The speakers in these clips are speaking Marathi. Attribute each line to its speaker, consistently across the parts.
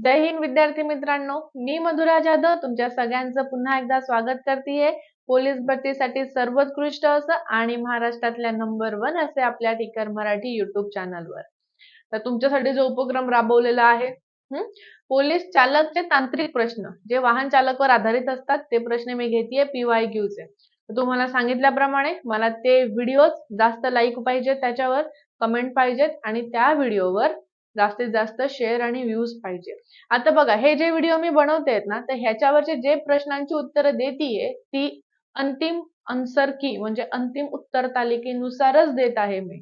Speaker 1: जय हिंद विद्यार्थी मित्रांनो. मी मधुरा जाधव. तुमच्या सगळ्यांचं पुन्हा एकदा स्वागत करते पोलीस भरतीसाठी सर्वोत्कृष्ट असं आणि महाराष्ट्रातल्या नंबर वन असे आपल्या टिकर मराठी युट्यूब चॅनलवर तर तुमच्यासाठी जो उपक्रम राबवलेला आहे पोलीस चालकचे तांत्रिक प्रश्न. जे वाहन चालकवर आधारित असतात ते प्रश्न मी घेतेय पीवाय क्यूचे तुम्हाला सांगितल्याप्रमाणे मला ते व्हिडिओ जास्त लाईक पाहिजेत त्याच्यावर कमेंट पाहिजेत आणि त्या व्हिडिओवर जास्तीत जास्त शेअर आणि व्ह्यूज पाहिजे. आता बघा हे जे व्हिडिओ मी बनवते ना तर ह्याच्यावरचे जे प्रश्नांची उत्तरं देतीये ती अंतिम आन्सर की म्हणजे अंतिम उत्तर तालिकेनुसारच देत आहे मी.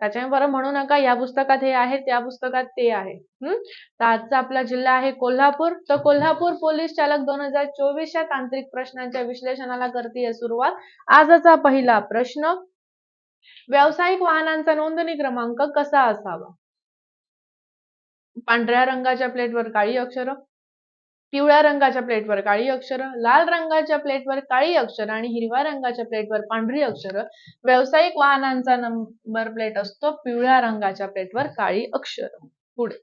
Speaker 1: त्याच्यामुळे बरं म्हणू नका या पुस्तकात हे आहे त्या पुस्तकात ते आहे. हम्म तर आजचा आपला जिल्हा आहे कोल्हापूर. तर कोल्हापूर पोलीस चालक दोन हजार चोवीसच्या तांत्रिक प्रश्नांच्या विश्लेषणाला करते सुरुवात. आजचा पहिला प्रश्न व्यावसायिक वाहनांचा नोंदणी क्रमांक कसा असावा? पांढऱ्या रंगाच्या प्लेटवर काळी अक्षर पिवळ्या रंगाच्या प्लेटवर काळी अक्षर लाल रंगाच्या प्लेटवर काळी अक्षर आणि हिरव्या रंगाच्या प्लेटवर पांढरी अक्षर. व्यावसायिक वाहनांचा नंबर प्लेट असतो पिवळ्या रंगाच्या प्लेटवर काळी अक्षर. पुढे.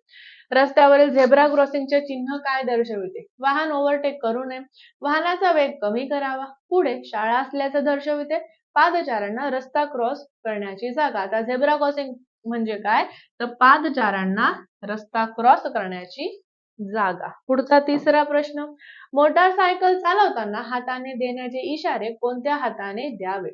Speaker 1: रस्त्यावरील झेब्रा क्रॉसिंगचे चिन्ह काय दर्शविते? वाहन ओव्हरटेक करू नये. वाहनाचा वेग कमी करावा. पुढे शाळा असल्याचं दर्शविते. पादचाऱ्यांना रस्ता क्रॉस करण्याची जागा. आता झेब्रा क्रॉसिंग म्हणजे काय? तर पादचारांना रस्ता क्रॉस करण्याची जागा. पुढचा तिसरा प्रश्न. मोटारसायकल चालवताना हाताने देण्याचे इशारे कोणत्या हाताने द्यावे?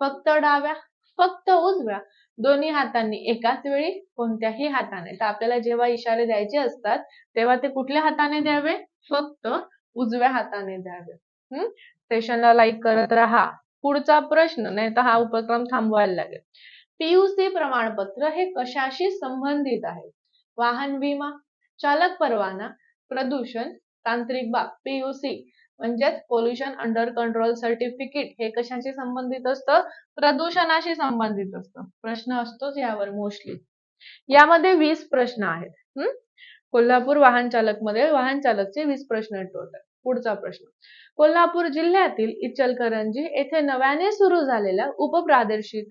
Speaker 1: फक्त डाव्या फक्त उजव्या. दोन्ही हातांनी एकाच वेळी कोणत्याही हाताने. तर आपल्याला जेव्हा इशारे द्यायचे असतात तेव्हा ते कुठल्या हाताने द्यावे? फक्त उजव्या हाताने द्यावे. हम्म सेशनला लाईक करत राहा. पुढचा प्रश्न नाही तर हा उपक्रम थांबवायला लागेल. पीयूसी प्रमाणपत्र हे कशाशी संबंधित आहे? वाहन विमा चालक परवाना प्रदूषण तांत्रिक बाब पीयूसी म्हणजेच पोल्युशन अंडर कंट्रोल सर्टिफिकेट हे कशाशी संबंधित असतं? प्रदूषणाशी संबंधित असतं. प्रश्न असतोच यावर मोस्टली यामध्ये वीस प्रश्न आहेत. कोल्हापूर वाहन चालकमध्ये वाहन चालकचे वीस प्रश्न टोटल पुढचा प्रश्न. कोल्हापूर जिल्ह्यातील इचलकरंजी येथे नव्याने सुरू झालेल्या उपप्रादेशिक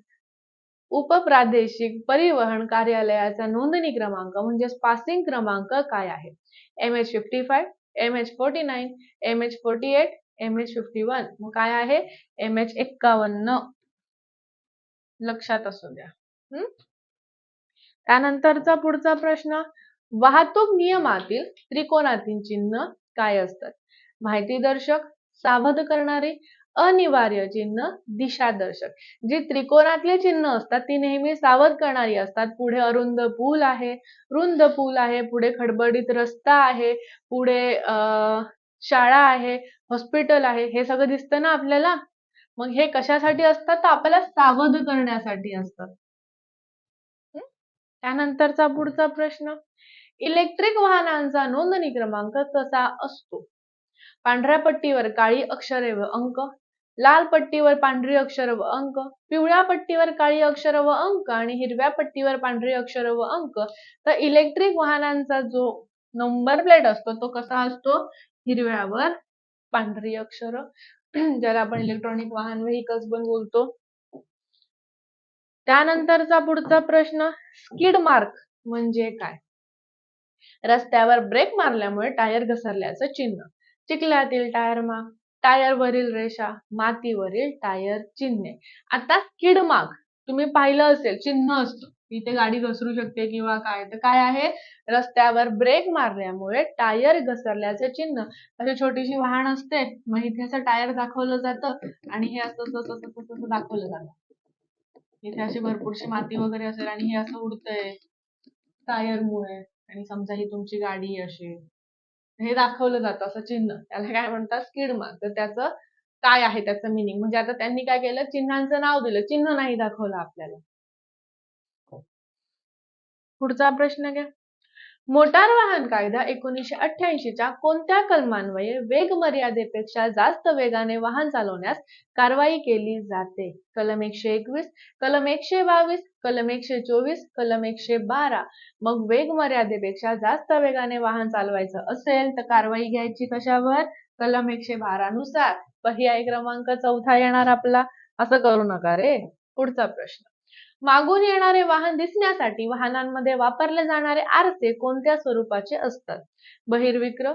Speaker 1: उपप्रादेशिक परिवहन कार्यालयाचा नोंदणी क्रमांक म्हणजे पासिंग क्रमांक काय आहे? M H fifty five M H forty nine M H forty eight M H fifty one मग काय आहे? एम एच एक्कावन्न लक्षात असू द्या. त्यानंतरचा पुढचा प्रश्न वाहतूक नियमातील त्रिकोणातील चिन्ह काय असतात? माहिती दर्शक सावध करणारे अनिवार्य चिन्ह दिशादर्शक. जी त्रिकोणातले चिन्ह असतात ती नेहमी सावध करणारी असतात. पुढे अरुंद पूल आहे रुंद पूल आहे पुढे खडबडीत रस्ता आहे पुढे शाळा आहे हॉस्पिटल आहे हे सगळं दिसतं ना आपल्याला? मग हे कशासाठी असतात? तर आपल्याला सावध करण्यासाठी असतात. त्यानंतरचा पुढचा प्रश्न. इलेक्ट्रिक वाहनांचा नोंदणी क्रमांक कसा असतो? पांढऱ्या पट्टीवर काळी अक्षरे व अंक. लाल पट्टीवर पांढरी अक्षर व अंक पिवळ्या पट्टीवर काळी अक्षर व अंक आणि हिरव्या पट्टीवर पांढरी अक्षर व अंक. तर इलेक्ट्रिक वाहनांचा जो नंबर प्लेट असतो तो कसा असतो? हिरव्यावर पांढरी अक्षर. ज्याला आपण इलेक्ट्रॉनिक वाहन व्हेकल्स पण बोलतो. त्यानंतरचा पुढचा प्रश्न स्किड मार्क म्हणजे काय? रस्त्यावर ब्रेक मारल्यामुळे टायर घसरल्याचं चिन्ह. चिखल्यातील टायर मार्क टायर वरील रेषा मातीवरील टायर चिन्हे. आता किडमार्क तुम्ही पाहिलं असेल चिन्ह असतं. इथे गाडी घसरू शकते किंवा काय? तर काय आहे? रस्त्यावर ब्रेक मारल्यामुळे टायर घसरल्याचे चिन्ह. अशी छोटीशी वाहन असते. मग इथे असं टायर दाखवलं जातं आणि हे असं असं असं असं दाखवलं जातं. इथे अशी भरपूरशी माती वगैरे असेल आणि हे असं उडतंय टायरमुळे. आणि समजा ही तुमची गाडी अशी हे दाखवलं जातं असं चिन्ह. त्याला काय म्हणतात? स्किड मार्क तर त्याचं काय आहे त्याचं मिनिंग म्हणजे आता त्यांनी काय केलं? चिन्हांचं नाव दिलं. चिन्ह नाही दाखवलं आपल्याला. पुढचा प्रश्न घ्या. मोटार वाहन कायदा एकोणीसशे अठ्ठ्याऐंशीच्या कोणत्या कलमान्वये वेग मर्यादेपेक्षा जास्त वेगाने वाहन चालवण्यास कारवाई केली जाते? कलम एकशे एकवीस कलम एकशे बावीस कलम एकशे चोवीस कलम एकशे बारा. मग वेग मर्यादेपेक्षा जास्त वेगाने वाहन चालवायचं असेल तर कारवाई घ्यायची कशावर? कलम एकशे बारा नुसार. पर्याय क्रमांक चौथा येणार आपला. असं करू नका रे. पुढचा प्रश्न. मागून येणारे वाहन दिसण्यासाठी वाहनांमध्ये वापरले जाणारे आरसे कोणत्या स्वरूपाचे असतात? बहिर्विक्र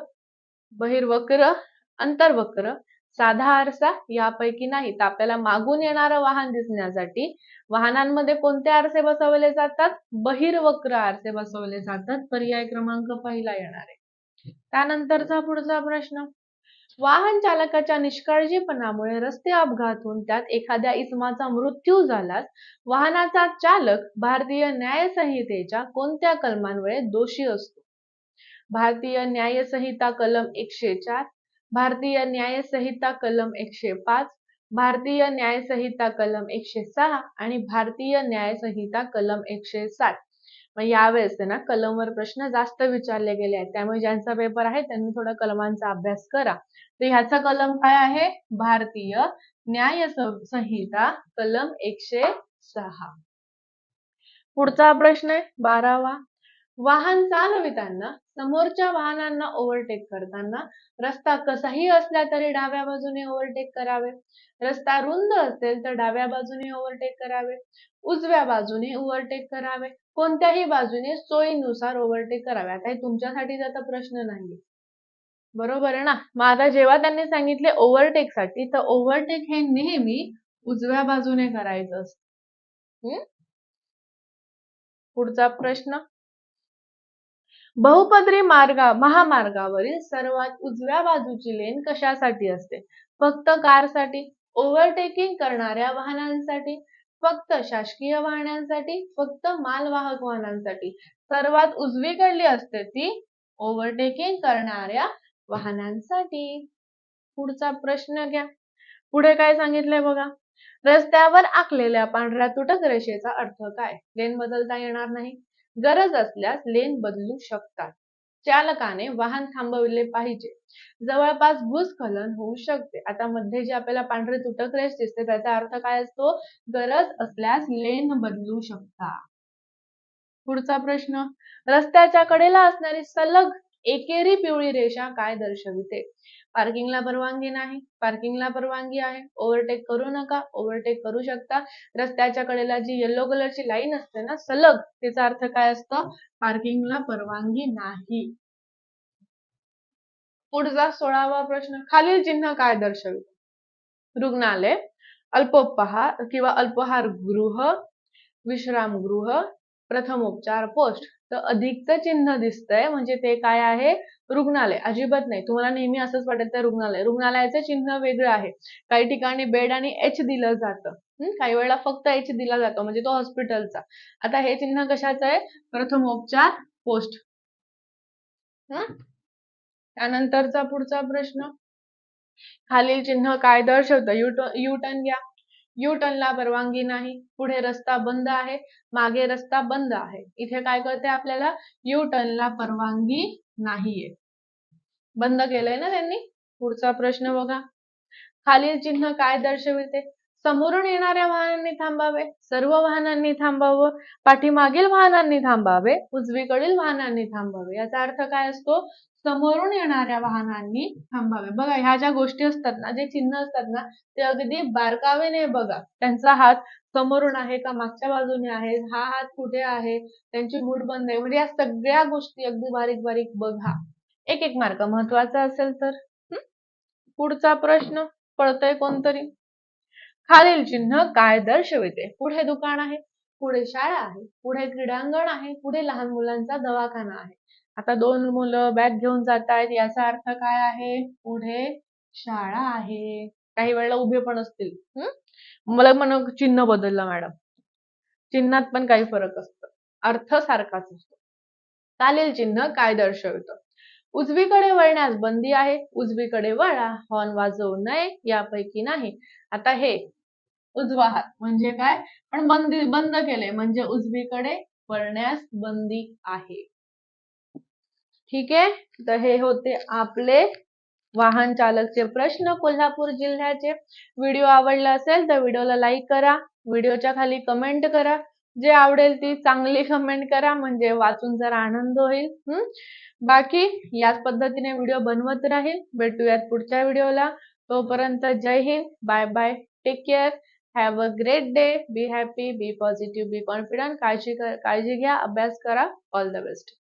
Speaker 1: बहिर्वक्र अंतर्वक्र साधा आरसा यापैकी नाही. तर आपल्याला मागून येणारं वाहन दिसण्यासाठी वाहनांमध्ये कोणते आरसे बसवले जातात? बहिर्वक्र आरसे बसवले जातात. पर्याय क्रमांक पहिला येणार आहे. त्यानंतरचा पुढचा प्रश्न. वाहन चालकाच्या निष्काळजीपणामुळे रस्ते अपघात होऊन त्यात एखाद्या इसमाचा मृत्यू झाल्यास वाहनाचा चालक भारतीय न्यायसंहितेच्या कोणत्या कलमांमुळे दोषी असतो? भारतीय न्यायसंहिता कलम एकशे चार भारतीय न्यायसंहिता कलम एकशे पाच भारतीय न्यायसंहिता कलम एकशे सहा आणि भारतीय न्यायसंहिता कलम एकशे साठ. मग यावेळेस ना कलमवर प्रश्न जास्त विचारले गेले आहेत. त्यामुळे ज्यांचा पेपर आहे त्यांनी थोडा कलमांचा अभ्यास करा. तर ह्याचा कलम काय आहे? भारतीय न्याय संहिता कलम एकशे सहा. पुढचा प्रश्न आहे बारावा. वाहन चालविताना समोरच्या वाहनांना ओव्हरटेक करताना रस्ता कसाही असला तरी डाव्या बाजूने ओव्हरटेक करावे. रस्ता रुंद असेल तर डाव्या बाजूने ओव्हरटेक करावे. उजव्या बाजूने ओव्हरटेक करावे. कोणत्याही बाजूने सोयीनुसार ओव्हरटेक करावे. काही तुमच्यासाठी त्याचा प्रश्न नाही बरोबर आहे ना? मग आता जेव्हा त्यांनी सांगितले ओव्हरटेकसाठी तर ओव्हरटेक हे नेहमी उजव्या बाजूने करायचं असत. पुढचा प्रश्न. बहुपदरी मार्गा महामार्गावरील सर्वात उजव्या बाजूची लेन कशासाठी असते? फक्त कारसाठी? ओव्हरटेकिंग करणाऱ्या वाहनांसाठी? फक्त शासकीय वाहनांसाठी फक्त मालवाहक वाहनांसाठी. सर्वात उजवीकडली असते ती ओव्हरटेकिंग करणाऱ्या वाहनांसाठी. पुढचा प्रश्न घ्या. पुढे काय सांगितलंय बघा? रस्त्यावर आखलेल्या पांढऱ्या तुटक रेषेचा अर्थ काय? लेन बदलता येणार नाही. गरज असल्यास लेन बदलू शकतात. चालकाने वाहन थांबवले पाहिजे. जवळपास भूस्खलन होऊ शकते. आता मध्ये जे आपल्याला पांढरे तुटक रेष दिसते त्याचा अर्थ काय असतो? गरज असल्यास लेन बदलू शकता. पुढचा प्रश्न. रस्त्याच्या कडेला असणारी सलग एकेरी पिवळी रेषा काय दर्शविते? पार्किंगला परवानगी नाही. पार्किंगला परवानगी आहे. ओव्हरटेक करू नका. ओव्हरटेक करू शकता. रस्त्याच्या कडेला जी येलो कलरची लाईन असते ना सलग त्याचा अर्थ काय असतो? पार्किंगला परवानगी नाही. पुढचा सोळावा प्रश्न. खालील चिन्ह काय दर्शविते? रुग्णालय अल्पोपहार किंवा अल्पहार गृह विश्रामगृह प्रथमोपचार पोस्ट तर अधिकचं चिन्ह दिसतंय म्हणजे ते काय आहे? रुग्णालय. अजिबात नाही. तुम्हाला नेहमी असंच वाटत रुग्णालय. रुग्णालयाचं चिन्ह वेगळं आहे. काही ठिकाणी बेड आणि एच दिलं जातं. काही वेळेला फक्त एच दिला जातो म्हणजे तो हॉस्पिटलचा. आता हे चिन्ह कशाचं आहे? प्रथमोपचार पोस्ट. त्यानंतरचा पुढचा प्रश्न. खालील चिन्ह काय दर्शवतं? यू युटन घ्या. यू टर्नला परवानगी नाही. पुढे रस्ता बंद आहे. मागे रस्ता बंद आहे. इथे काय करते आपल्याला? यू टर्नला परवानगी नाहीये. बंद केलंय ना त्यांनी? पुढचा प्रश्न बघा. खालील चिन्ह काय दर्शविते समोरून येणाऱ्या वाहनांनी थांबावे. सर्व वाहनांनी थांबावं. पाठीमागील वाहनांनी थांबावे. उजवीकडील वाहनांनी थांबावे. याचा अर्थ काय असतो? समोरून येणाऱ्या वाहनांनी थांबावे. बघा ह्या ज्या गोष्टी असतात ना जे चिन्ह असतात ना ते अगदी बारकावेने बघा. त्यांचा हात समोरून आहे का मागच्या बाजूने आहे? हा हात कुठे आहे? त्यांची मूठ बंद आहे. म्हणजे या सगळ्या गोष्टी अगदी बारीक बारीक बघा. एक एक मार्क महत्त्वाचा असेल तर? पुढचा प्रश्न पळतोय कोणतरी? खालील चिन्ह काय दर्शविते? पुढे दुकान आहे पुढे शाळा आहे पुढे क्रीडांगण आहे पुढे लहान मुलांचा दवाखाना आहे. आता दोन मुलं बॅग घेऊन जात आहेत याचा अर्थ काय आहे? पुढे शाळा आहे. काही वेळेला उभे पण असतील. मला म्हण चिन्ह बदललं मॅडम. चिन्हात पण काही फरक असतो. अर्थ सारखाच असतो. चालेल चिन्ह काय दर्शवतं? उजवीकडे वळण्यास बंदी आहे. उजवीकडे वळा. हॉर्न वाजवू नये. यापैकी नाही. आता हे उजवा हात. म्हणजे काय? पण बंदी बंद केले म्हणजे उजवीकडे वळण्यास बंदी आहे. ठीक आहे? तर हे होते आपले वाहन चालकचे प्रश्न. कोल्हापूर जिल्ह्याचे. व्हिडिओ आवडला असेल तर व्हिडिओला लाईक करा. व्हिडिओच्या खाली कमेंट करा. जे आवडेल ती चांगली कमेंट करा. म्हणजे वाचून जरा आनंद होईल. बाकी याच पद्धतीने व्हिडिओ बनवत राहील. भेटूयात पुढच्या व्हिडिओला. तोपर्यंत Jai Hind. Bye bye take care have a great day be happy be positive be confident काळजी काळजी घ्या. अभ्यास करा. All the best